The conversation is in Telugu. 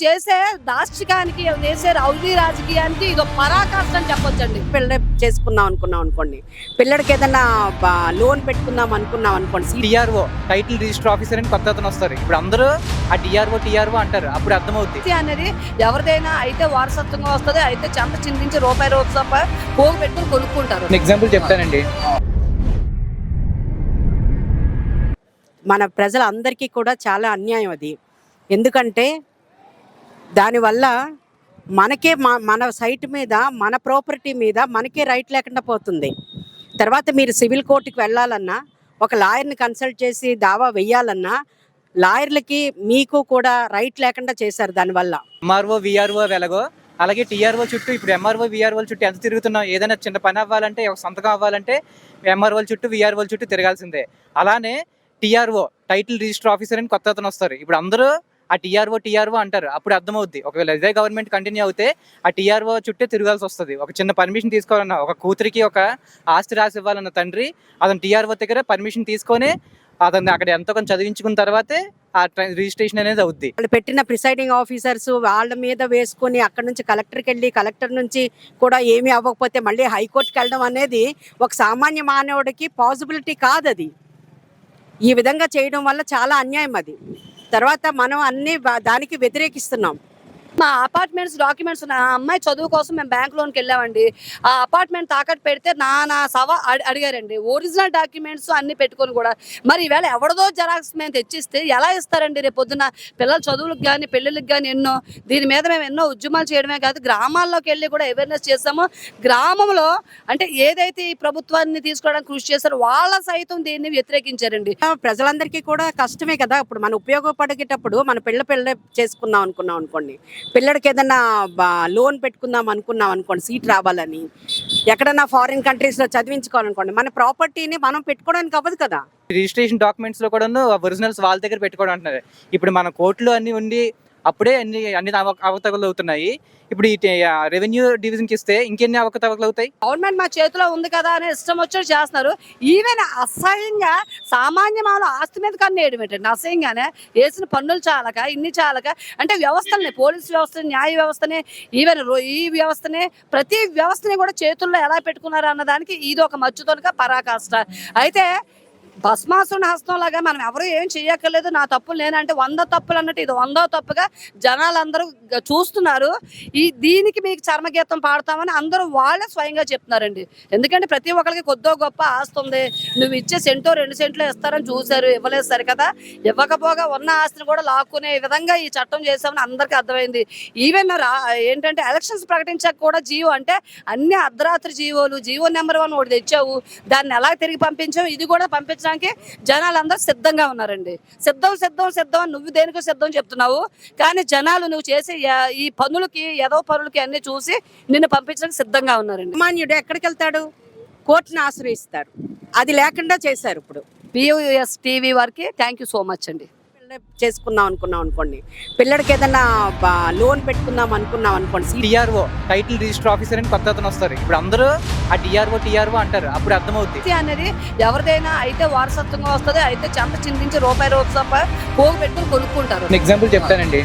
చేసే దాష్టికానికి చేసే రౌడీ రాజకీయానికి ఇది పరాకాష్ట అని చెప్పొచ్చండి. పిల్ల చేసుకుందాం అనుకున్నాం అనుకోండి. పిల్లడికి ఏదైనా లోన్ పెట్టుకుందాం అనుకున్నాం అనుకోండి. డిఆర్ఓ టైటిల్ రిజిస్టర్ ఆఫీసర్ అని కొత్త అతను వస్తారు. ఇప్పుడు అందరూ ఆ డిఆర్ఓ టిఆర్ఓ అంటారు. అప్పుడు అర్థమవుద్ది. ఆస్తి అనేది ఎవరిదైనా అయితే వారసత్వంగా వస్తుంది అయితే చెంత చిందించి రూపాయి రోజు తప్ప పోగు పెట్టుకుని కొనుక్కుంటారు. ఎగ్జాంపుల్ చెప్తానండి. మన ప్రజలందరికీ కూడా చాలా అన్యాయం అది. ఎందుకంటే దానివల్ల మనకే మా మన సైట్ మీద మన ప్రాపర్టీ మీద మనకే రైట్ లేకుండా పోతుంది. తర్వాత మీరు సివిల్ కోర్టుకి వెళ్ళాలన్నా ఒక లాయర్ని కన్సల్ట్ చేసి దావా వెయ్యాలన్నా లాయర్లకి మీకు కూడా రైట్ లేకుండా చేశారు దానివల్ల. ఎంఆర్ఓ విఆర్ఓ వెలగో అలాగే టీఆర్ఓ చుట్టూ ఇప్పుడు ఎంఆర్ఓ విఆర్ఓల చుట్టూ ఎంత తిరుగుతున్నాం ఏదైనా చిన్న పని అవ్వాలంటే ఒక సంతకం అవ్వాలంటే ఎంఆర్ఓ చుట్టూ విఆర్ఓల చుట్టూ తిరగాల్సిందే. అలానే టీఆర్ఓ టైటిల్ రిజిస్టర్ ఆఫీసర్ అని కొత్త అతను వస్తారు. ఇప్పుడు అందరూ ఆ టీఆర్ఓ టీఆర్ఓ అంటారు. అప్పుడు అర్థమవుద్ది. ఒకవేళ ఇదే గవర్నమెంట్ కంటిన్యూ అవుతే ఆ టీఆర్ఓ చుట్టే తిరగాల్సి వస్తుంది. ఒక చిన్న పర్మిషన్ తీసుకోవాలన్న ఒక కూతురికి ఒక ఆస్తి రాసి ఇవ్వాలన్న తండ్రి అతను టీఆర్ఓ దగ్గర పర్మిషన్ తీసుకొని అతను అక్కడ ఎంతో కొంచెం చదివించుకున్న తర్వాతే ఆ రిజిస్ట్రేషన్ అనేది అవుద్ది. వాళ్ళు పెట్టిన ప్రిసైడింగ్ ఆఫీసర్స్ వాళ్ళ మీద వేసుకొని అక్కడ నుంచి కలెక్టర్కి వెళ్ళి కలెక్టర్ నుంచి కూడా ఏమీ అవ్వకపోతే మళ్ళీ హైకోర్టుకి వెళ్ళడం అనేది ఒక సామాన్య మానవుడికి పాసిబిలిటీ కాదు అది ఈ విధంగా చేయడం వల్ల చాలా అన్యాయం అది. తర్వాత మనం అన్ని దానికి వ్యతిరేకిస్తున్నాం. మా అపార్ట్మెంట్స్ డాక్యుమెంట్స్ ఉన్నాయి ఆ అమ్మాయి చదువు కోసం మేము బ్యాంక్ లోన్కి వెళ్ళామండి. ఆ అపార్ట్మెంట్ తాకట్టు పెడితే నా నా సవా అడి- అడిగారండి. ఒరిజినల్ డాక్యుమెంట్స్ అన్ని పెట్టుకొని కూడా మరి ఈవేళ ఎవడదో జెరాక్స్ మేము తెచ్చిస్తే ఎలా ఇస్తారండి? రేపు పొద్దున పిల్లల చదువులకు కానీ పెళ్ళిళ్ళకి కానీ ఎన్నో దీని మీద మేము ఎన్నో ఉద్యమాలు చేయడమే కాదు గ్రామాల్లోకి వెళ్ళి కూడా అవేర్నెస్ చేస్తాము. గ్రామంలో అంటే ఏదైతే ఈ ప్రభుత్వాన్ని తీసుకోవడానికి కృషి చేస్తారో వాళ్ళ సైతం దీన్ని వ్యతిరేకించారండి. ప్రజలందరికీ కూడా కష్టమే కదా. ఇప్పుడు మనం ఉపయోగపడేటప్పుడు మన పిల్ల పిల్ల చేసుకుందాం అనుకున్నాం అనుకోండి. పిల్లడికి ఏదైనా లోన్ పెట్టుకుందాం అనుకున్నాం అనుకోండి సీట్ రావాలని. ఎక్కడన్నా ఫారిన్ కంట్రీస్లో చదివించుకోవాలనుకోండి మన ప్రాపర్టీని మనం పెట్టుకోవడానికి అవ్వదు కదా. రిజిస్ట్రేషన్ డాక్యుమెంట్స్లో కూడా ఒరిజినల్స్ వాళ్ళ దగ్గర పెట్టుకోవడం అంటున్నారు. ఇప్పుడు మన కోర్టులో అన్ని ఉండి అప్పుడే అన్ని అన్ని అవ- అవకతవకలు అవుతున్నాయి. ఇప్పుడు ఈ రెవెన్యూ డివిజన్కి ఇస్తే ఇంకెన్ని అవకతవకలు అవుతాయి? గవర్నమెంట్ మా చేతిలో ఉంది కదా అని ఇష్టం వచ్చి చేస్తున్నారు. ఈవెన్ అసహ్యంగా సామాన్య మానవ ఆస్తి మీద కన్ను వేయడం ఏంటంటే అసహ్యంగానే వేసిన పన్నులు చాలక ఇన్ని చాలక అంటే వ్యవస్థల్ని పోలీస్ వ్యవస్థని న్యాయ వ్యవస్థని ఈవెన్ రో- ఈ వ్యవస్థని ప్రతి వ్యవస్థని కూడా చేతుల్లో ఎలా పెట్టుకున్నారు అన్నదానికి ఇది ఒక మచ్చుతోనుగా పరాకాష్ట. అయితే భస్మాసుని హస్తంలాగా మనం ఎవరు ఏం చెయ్యక్కర్లేదు నా తప్పులు నేనంటే వంద తప్పులు అన్నట్టు ఇది వందో తప్పుగా జనాలందరూ చూస్తున్నారు. ఈ దీనికి మీకు చర్మగీతం పాడతామని అందరూ వాళ్ళే స్వయంగా చెప్తున్నారండి. ఎందుకంటే ప్రతి ఒక్కరికి కొద్దో గొప్ప ఆస్తి ఉంది. నువ్వు ఇచ్చే సెంటో రెండు సెంట్లు ఇస్తారని చూశారు ఇవ్వలేదు సరే కదా ఇవ్వకపోగా ఉన్న ఆస్తిని కూడా లాక్కునే విధంగా ఈ చట్టం చేసామని అందరికీ అర్థమైంది. ఈవెన్ రా ఏంటంటే ఎలక్షన్స్ ప్రకటించాక కూడా జీవో అంటే అన్ని అర్ధరాత్రి జీవోలు జీవో నెంబర్ వన్ ఒకటి తెచ్చావు. దాన్ని ఎలా తిరిగి పంపించావు? ఇది కూడా పంపించడానికి జనాలందరూ సిద్ధంగా ఉన్నారండి. సిద్ధం సిద్ధం సిద్ధం నువ్వు దేనికో సిద్ధం చెప్తున్నావు. కానీ జనాలు నువ్వు చేసే ఈ పనులకి ఏదో పనులకి అన్ని చూసి నిన్ను పంపించడానికి సిద్ధంగా ఉన్నారండి. సామాన్యుడు ఎక్కడికి వెళ్తాడు? కోర్టుని ఆశ్రయిస్తారు అది లేకుండా చేశారు ఇప్పుడు. పియూఎస్ టీవీ వారికి థ్యాంక్ యూ సో మచ్ అండి. పిల్ల చేసుకుందాం అనుకున్నాం అనుకోండి. పిల్లడికి ఏదైనా లోన్ పెట్టుకుందాం అనుకున్నాం అనుకోండి. టిఆర్ఓ టైటిల్ రిజిస్టర్ ఆఫీసర్ అని కొత్త అతను వస్తారు. ఇప్పుడు అందరూ ఆ డిఆర్ఓ టిఆర్ఓ అంటారు. అప్పుడు అర్థమవుద్ది. ఆస్తి అనేది ఎవరిదైనా అయితే వారసత్వంగా వస్తుంది అయితే చెంత చిందించి రూపాయి రోజు తప్ప పోగు పెట్టుకుని కొనుక్కుంటారు. ఎగ్జాంపుల్ చెప్తానండి.